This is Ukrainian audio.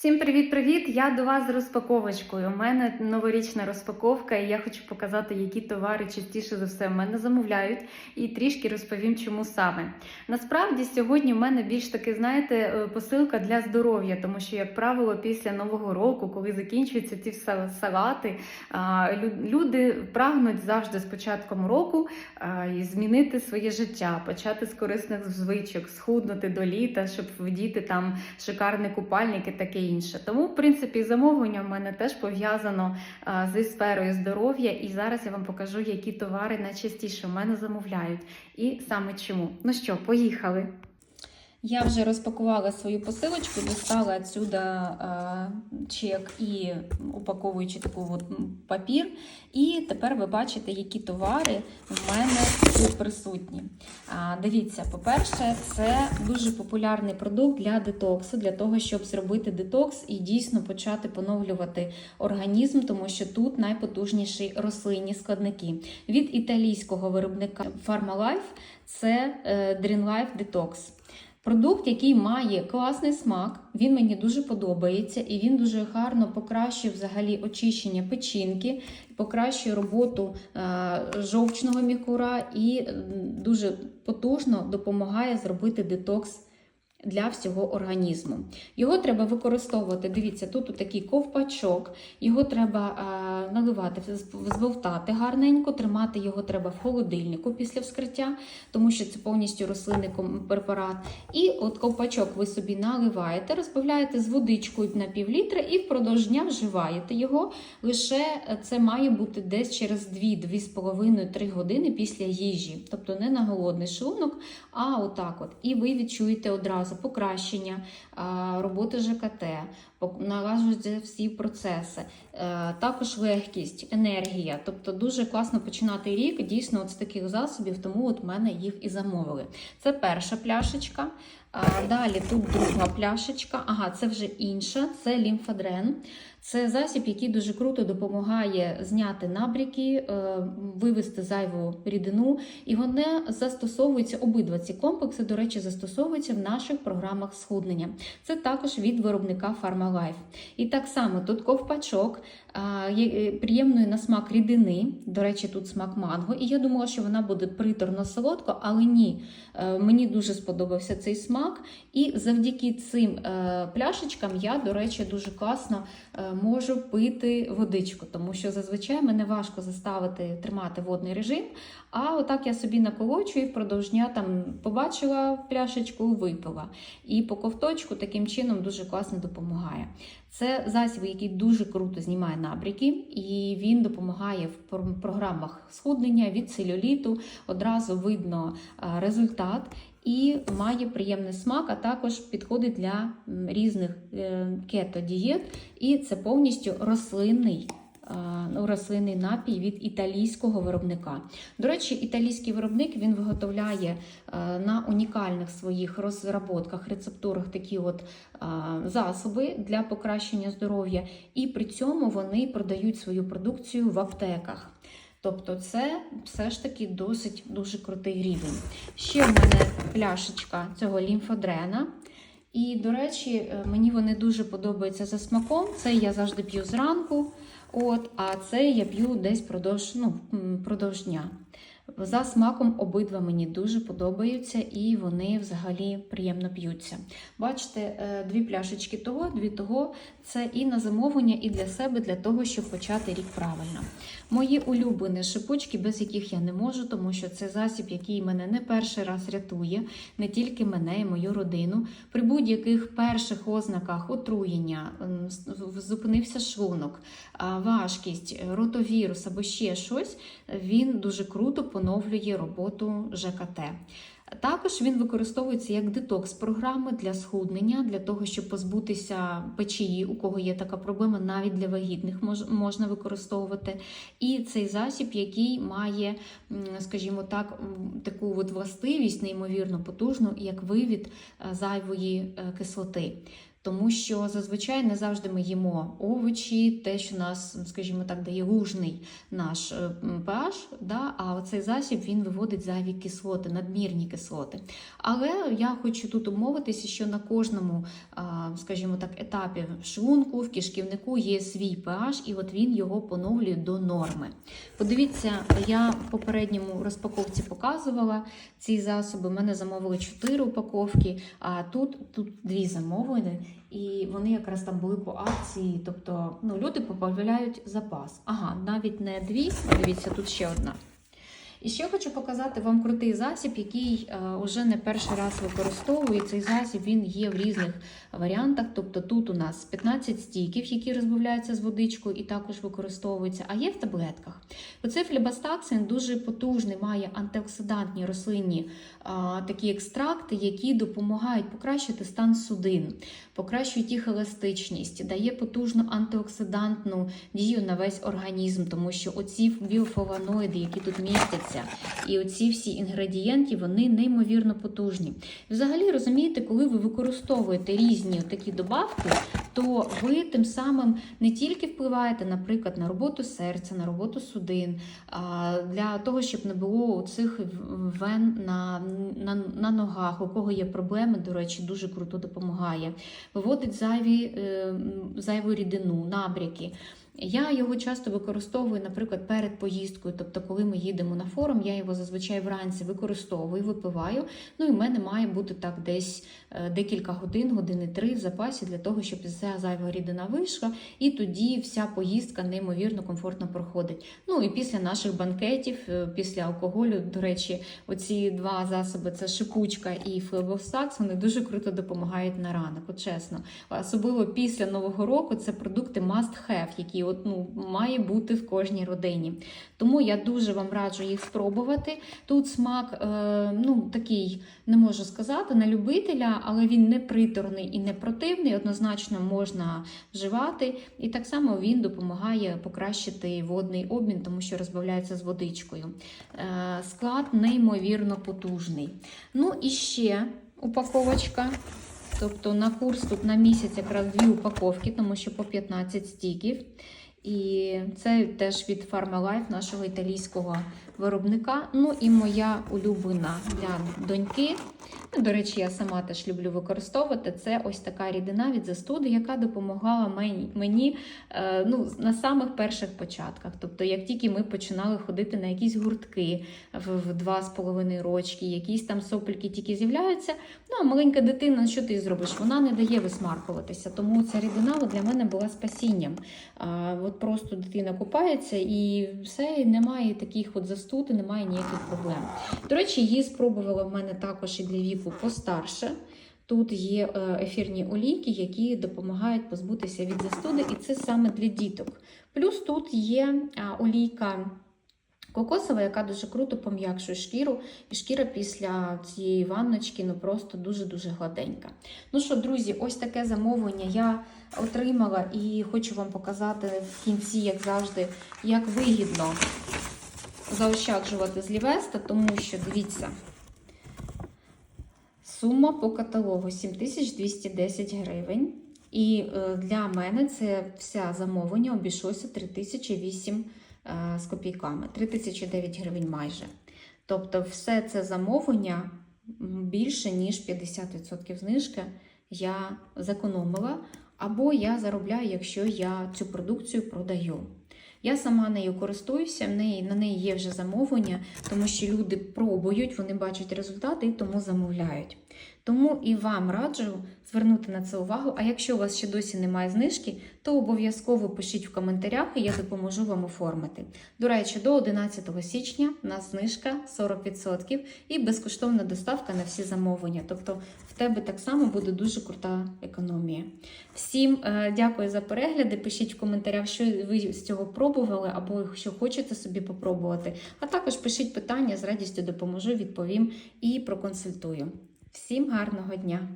Всім привіт-привіт! Я до вас з розпаковочкою. У мене новорічна розпаковка, і я хочу показати, які товари частіше за все в мене замовляють, і трішки розповім, чому саме. Насправді, сьогодні в мене більш таки, знаєте, е, посилка для здоров'я, тому що, як правило, після нового року, коли закінчуються ці салати, люди прагнуть завжди з початком року змінити своє життя, почати з корисних звичок, схуднути до літа, щоб вдіти там шикарний купальник і таке інше. Тому, в принципі, замовлення в мене теж пов'язано зі сферою здоров'я. І зараз я вам покажу, які товари найчастіше в мене замовляють, і саме чому. Ну що, поїхали. Я вже розпакувала свою посилочку, достала відсюди чек і упаковуючи таку от папір. І тепер ви бачите, які товари в мене тут присутні. Дивіться, по-перше, це дуже популярний продукт для детоксу, для того, щоб зробити детокс і дійсно почати поновлювати організм, тому що тут найпотужніші рослинні складники. Від італійського виробника Pharmalife це е, Green Life Detox. Продукт, який має класний смак, він мені дуже подобається, і він дуже гарно покращує взагалі очищення печінки, покращує роботу е, жовчного мікура і дуже потужно допомагає зробити детокс. Для всього організму. Його треба використовувати. Дивіться, тут такий ковпачок, його треба е, наливати, збовтати гарненько, тримати його треба в холодильнику після вскриття, тому що це повністю рослинний препарат. І от ковпачок ви собі наливаєте, розбавляєте з водичкою на пів літра і впродовж дня вживаєте його. Лише е, це має бути десь через 2-2,5-3 години після їжі, тобто не на голодний шлунок, а отак от. І ви відчуєте одразу покращення роботи ЖКТ, пок- всі процеси, Е, також легкість, енергія. Тобто дуже класно починати рік дійсно от з таких засобів, тому от в мене їх і замовили. Це перша пляшечка. Далі тут друга пляшечка. Ага, це вже інша, це лімфадрен. Це засіб, який дуже круто допомагає зняти набряки, е, вивести зайву рідину. І вони застосовуються, обидва ці комплекси, до речі, застосовуються в наших програмах схуднення. Це також від виробника Pharmalife. І так само тут ковпачок е, приємної на смак рідини. До речі, тут смак манго. І я думала, що вона буде приторно солодко, але ні. Е, Мені дуже сподобався цей смак. І завдяки цим е, пляшечкам я, до речі, дуже класно можу пити водичку, тому що зазвичай мене важко заставити тримати водний режим. А отак я собі наколочую і впродовж дня там побачила пляшечку, випила. І по ковточку таким чином дуже класно допомагає. Це засіб, який дуже круто знімає набряки, і він допомагає в програмах схуднення від целюліту. Одразу видно е, результат і має приємний смак, а також підходить для різних е, кето-дієт. І це повністю рослинний. Е, ну, Рослинний напій від італійського виробника. До речі, італійський виробник він виготовляє е, на унікальних своїх розработках, рецептурах такі от е, засоби для покращення здоров'я, і при цьому вони продають свою продукцію в аптеках. Тобто, це все ж таки досить дуже крутий рівень. Ще в мене пляшечка цього лімфодрена. І, до речі, мені вони дуже подобаються за смаком. Це я завжди п'ю зранку, от, а це я п'ю десь продовж, ну, продовж дня. За смаком обидва мені дуже подобаються і вони взагалі приємно п'ються. Бачите, е, дві пляшечки того, дві того. Це і на замовлення, і для себе, для того, щоб почати рік правильно. Мої улюблені шипучки, без яких я не можу, тому що це засіб, який мене не перший раз рятує, не тільки мене і мою родину. При будь-яких перших ознаках отруєння, м, с- зупинився шлунок, важкість, ротовірус або ще щось, він дуже круто поновлює роботу ЖКТ. Також він використовується як детокс-програми для схуднення, для того, щоб позбутися печії, у кого є така проблема, навіть для вагітних можна використовувати. І цей засіб, який має, скажімо так, таку от властивість неймовірно потужну, як вивід е, зайвої е, кислоти. Тому що зазвичай не завжди ми їмо овочі, те, що нас, скажімо так, дає лужний наш е, pH, да, а оцей засіб він виводить зайві кислоти, надмірні кислоти. Але я хочу тут умовитися, що на кожному, скажімо так, етапі шлунку, в кишківнику є свій pH, і от він його поновлює до норми. Подивіться, я в попередньому розпаковці показувала ці засоби. Мене замовили 4 упаковки, а тут, тут дві замовлені. І вони якраз там були по акції. Тобто ну, люди поправляють запас. Ага, навіть не дві, дивіться, тут ще одна. І ще хочу показати вам крутий засіб, який е, уже не перший раз використовую. Цей засіб він є в різних варіантах. Тобто тут у нас 15 стійків, які розбавляються з водичкою і також використовуються, а є в таблетках. Оцей флібастацин дуже потужний, має антиоксидантні рослинні такі екстракти, які допомагають покращити стан судин, покращують їх еластичність, дає потужну антиоксидантну дію на весь організм, тому що оці біофлавоноїди, які тут містяться, і оці всі інгредієнти, вони неймовірно потужні. Взагалі, розумієте, коли ви використовуєте різні такі добавки, то ви тим самим не тільки впливаєте, наприклад, на роботу серця, на роботу судин, для того, щоб не було цих вен на, на, на ногах, у кого є проблеми, до речі, дуже круто допомагає. Виводить зайві, е, зайву рідину, набряки. Я його часто використовую, наприклад, перед поїздкою. Тобто, коли ми їдемо на форум, я його зазвичай вранці використовую, випиваю. Ну і в мене має бути так десь е, декілька годин, години три в запасі для того, щоб ця зайва рідина вийшла, і тоді вся поїздка неймовірно комфортно проходить. Ну і після наших банкетів, е, після алкоголю, до речі, оці два засоби це шипучка і флебовсакс, вони дуже круто допомагають на ранок, от чесно. Особливо після нового року це продукти must have, які от, ну, має бути в кожній родині. Тому я дуже вам раджу їх спробувати. Тут смак е, ну, такий, не можу сказати, на любителя, але він не приторний і не противний, однозначно можна вживати. І так само він допомагає покращити водний обмін, тому що розбавляється з водичкою. Е, склад неймовірно потужний. Ну і ще упаковочка. Тобто на курс тут на місяць якраз дві упаковки, тому що по 15 стіків. І це теж від Farmalife, нашого італійського виробника. Ну і моя улюблена для доньки. Ну, До речі, я сама теж люблю використовувати. Це ось така рідина від застуди, яка допомагала мені, е, ну, на самих перших початках. Тобто, як тільки ми починали ходити на якісь гуртки в, в два з половиною рочки, якісь там сопельки тільки з'являються. Ну, а маленька дитина, що ти зробиш? Вона не дає висмаркуватися. Тому ця рідина для мене була спасінням. От просто дитина купається і все, і немає таких от застуд, і немає ніяких проблем. До речі, її спробувала в мене також і для віку постарше. Тут є е, ефірні олійки, які допомагають позбутися від застуди, і це саме для діток. Плюс тут є олійка кокосова, яка дуже круто пом'якшує шкіру, і шкіра після цієї ванночки ну просто дуже-дуже гладенька. Ну що, друзі, ось таке замовлення я отримала і хочу вам показати в кінці, як завжди, як вигідно заощаджувати з Лівеста, тому що дивіться. Сума по каталогу 7210 гривень. І е, для мене це все замовлення обійшлося 3008 е, з копійками, 3009 гривень майже. Тобто, все це замовлення більше, ніж 50% знижки я зекономила, або я заробляю, якщо я цю продукцію продаю. Я сама нею користуюся, в неї, на неї є вже замовлення, тому що люди пробують, вони бачать результати і тому замовляють. Тому і вам раджу звернути на це увагу. А якщо у вас ще досі немає знижки, то обов'язково пишіть в коментарях, і я допоможу вам оформити. До речі, до 11 січня у нас знижка 40% і безкоштовна доставка на всі замовлення. Тобто в тебе так само буде дуже крута економія. Всім е, дякую за перегляди. Пишіть в коментарях, що ви з цього пробували, або що хочете собі попробувати. А також пишіть питання, з радістю допоможу, відповім і проконсультую. Всім гарного дня!